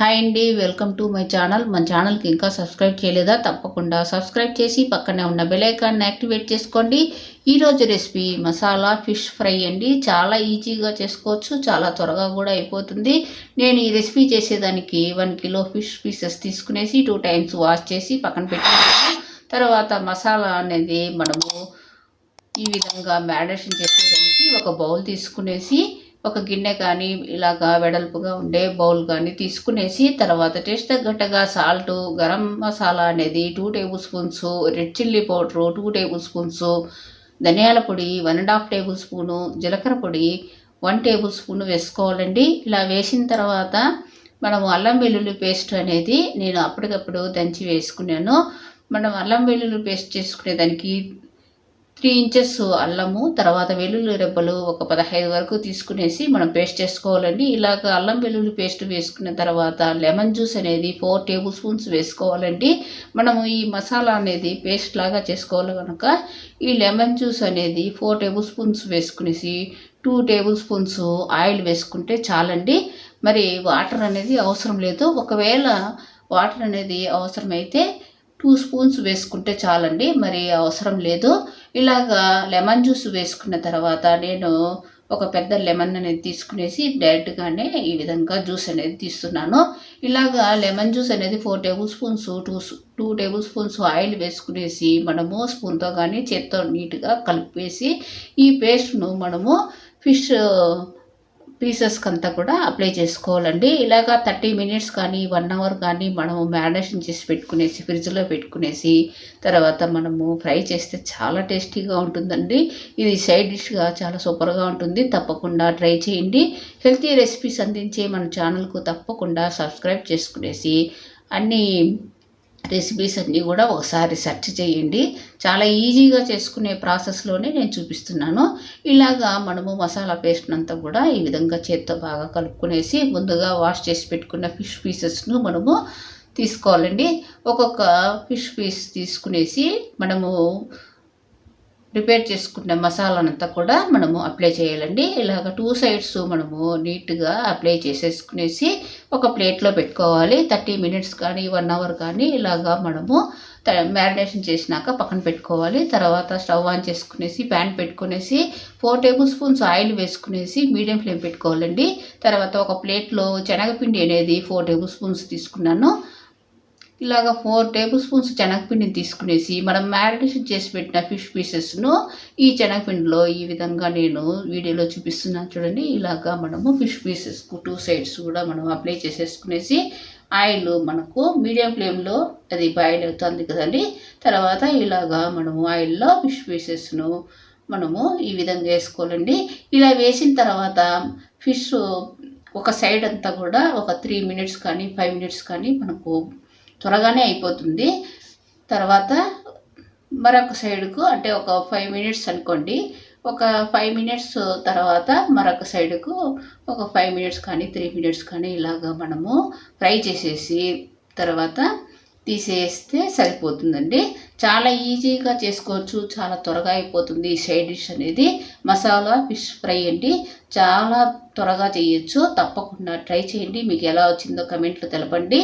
Hi అండి welcome to my channel. మన ఛానల్కి ఇంకా సబ్స్క్రైబ్ చేయలేదా? తప్పకుండా సబ్స్క్రైబ్ చేసి పక్కనే ఉన్న బెలైకాన్ని యాక్టివేట్ చేసుకోండి. ఈరోజు రెసిపీ మసాలా ఫిష్ ఫ్రై అండి. చాలా ఈజీగా చేసుకోవచ్చు చాలా త్వరగా కూడా అయిపోతుంది. నేను ఈ రెసిపీ చేసేదానికి వన్ కిలో ఫిష్ పీసెస్ తీసుకునేసి టూ టైమ్స్ వాష్ చేసి పక్కన పెట్టుకున్నాను. తర్వాత మసాలా అనేది మనము ఈ విధంగా మ్యాడేషన్ చేసేదానికి ఒక బౌల్ తీసుకునేసి ఒక గిన్నె కానీ ఇలాగా వెడల్పుగా ఉండే బౌల్ కానీ తీసుకునేసి తర్వాత టేస్ట్ తగ్గట్టుగా సాల్ట్ గరం మసాలా అనేది two tablespoons red chilli powder two tablespoons ధనియాల పొడి one and half table spoon జీలకర్ర పొడి వన్ టేబుల్ స్పూన్ వేసుకోవాలండి. ఇలా వేసిన తర్వాత మనం అల్లం వెల్లుల్లి పేస్ట్ అనేది నేను అప్పటికప్పుడు దంచి వేసుకున్నాను. మనం అల్లం వెల్లుల్లి పేస్ట్ చేసుకునేదానికి త్రీ ఇంచెస్ అల్లము తర్వాత వెల్లుల్లి రెబ్బలు ఒక పదహైదు వరకు తీసుకునేసి మనం పేస్ట్ చేసుకోవాలండి. ఇలాగ అల్లం వెల్లుల్లి పేస్ట్ వేసుకున్న తర్వాత లెమన్ జ్యూస్ అనేది ఫోర్ టేబుల్ స్పూన్స్ వేసుకోవాలండి. మనము ఈ మసాలా అనేది పేస్ట్ లాగా చేసుకోవాలి కనుక ఈ లెమన్ జ్యూస్ అనేది ఫోర్ టేబుల్ స్పూన్స్ వేసుకునేసి టూ టేబుల్ స్పూన్స్ ఆయిల్ వేసుకుంటే చాలండి. మరి వాటర్ అనేది అవసరం లేదు. ఒకవేళ వాటర్ అనేది అవసరమైతే టూ స్పూన్స్ వేసుకుంటే చాలండి మరి అవసరం లేదు. ఇలాగా లెమన్ జ్యూస్ వేసుకున్న తర్వాత నేను ఒక పెద్ద లెమన్ అనేది తీసుకునేసి డైరెక్ట్గానే ఈ విధంగా జ్యూస్ అనేది తీస్తున్నాను. ఇలాగా లెమన్ జ్యూస్ అనేది four tablespoons two two tablespoons oil వేసుకునేసి మనము స్పూన్తో కానీ చేత్తో నీట్గా కలిపేసి ఈ పేస్ట్ను మనము ఫిష్ పీసెస్కి అంతా కూడా అప్లై చేసుకోవాలండి. ఇలాగా థర్టీ మినిట్స్ కానీ వన్ అవర్ కానీ మనము మ్యారినేషన్ చేసి పెట్టుకునేసి ఫ్రిడ్జ్లో పెట్టుకునేసి తర్వాత మనము ఫ్రై చేస్తే చాలా టేస్టీగా ఉంటుందండి. ఇది సైడ్ డిష్గా చాలా సూపర్గా ఉంటుంది. తప్పకుండా ట్రై చేయండి. హెల్తీ రెసిపీస్ అందించే మన ఛానల్కు తప్పకుండా సబ్స్క్రైబ్ చేసుకునేసి అన్నీ రెసిపీస్ అన్నీ కూడా ఒకసారి సెర్చ్ చేయండి. చాలా ఈజీగా చేసుకునే ప్రాసెస్లోనే నేను చూపిస్తున్నాను. ఇలాగా మనము మసాలా పేస్ట్ అంతా కూడా ఈ విధంగా చేత్తో బాగా కలుపుకునేసి ముందుగా వాష్ చేసి పెట్టుకున్న ఫిష్ పీసెస్ను మనము తీసుకోవాలండి. ఒక్కొక్క ఫిష్ పీస్ తీసుకునేసి మనము ప్రిపేర్ చేసుకున్న మసాలానంతా కూడా మనము అప్లై చేయాలండి. ఇలాగ టూ సైడ్స్ మనము నీట్గా అప్లై చేసేసుకునేసి ఒక ప్లేట్లో పెట్టుకోవాలి. థర్టీ మినిట్స్ కానీ వన్ అవర్ కానీ ఇలాగా మనము మ్యారినేషన్ చేసినాక పక్కన పెట్టుకోవాలి. తర్వాత స్టవ్ ఆన్ చేసుకునేసి ప్యాన్ పెట్టుకునేసి ఫోర్ టేబుల్ స్పూన్స్ ఆయిల్ వేసుకునేసి మీడియం ఫ్లేమ్ పెట్టుకోవాలండి. తర్వాత ఒక ప్లేట్లో శనగపిండి అనేది ఫోర్ టేబుల్ స్పూన్స్ తీసుకున్నాను. ఇలాగ ఫోర్ టేబుల్ స్పూన్స్ శనగపిండిని తీసుకునేసి మనం మ్యారినేషన్ చేసి పెట్టిన ఫిష్ పీసెస్ను ఈ శనగపిండిలో ఈ విధంగా నేను వీడియోలో చూపిస్తున్నాను చూడండి. ఇలాగా మనము ఫిష్ పీసెస్ టూ సైడ్స్ కూడా మనం అప్లై చేసేసుకునేసి ఆయిల్ మనకు మీడియం ఫ్లేమ్లో అది బాయిల్ అవుతుంది కదండి. తర్వాత ఇలాగా మనము ఆయిల్లో ఫిష్ పీసెస్ను మనము ఈ విధంగా వేసుకోవాలండి. ఇలా వేసిన తర్వాత ఫిష్ ఒక సైడ్ అంతా కూడా ఒక త్రీ మినిట్స్ కానీ ఫైవ్ మినిట్స్ కానీ మనకు త్వరగానే అయిపోతుంది. తర్వాత మరొక సైడుకు అంటే ఒక ఫైవ్ మినిట్స్ అనుకోండి. ఒక ఫైవ్ మినిట్స్ తర్వాత మరొక సైడుకు ఒక ఫైవ్ మినిట్స్ కానీ త్రీ మినిట్స్ కానీ ఇలాగ మనము ఫ్రై చేసేసి తర్వాత తీసేస్తే సరిపోతుందండి. చాలా ఈజీగా చేసుకోవచ్చు. చాలా త్వరగా అయిపోతుంది ఈ సైడ్ డిష్ అనేది. మసాలా ఫిష్ ఫ్రై అండి. చాలా త్వరగా చేయొచ్చు. తప్పకుండా ట్రై చేయండి. మీకు ఎలా వచ్చిందో కమెంట్లో తెలపండి.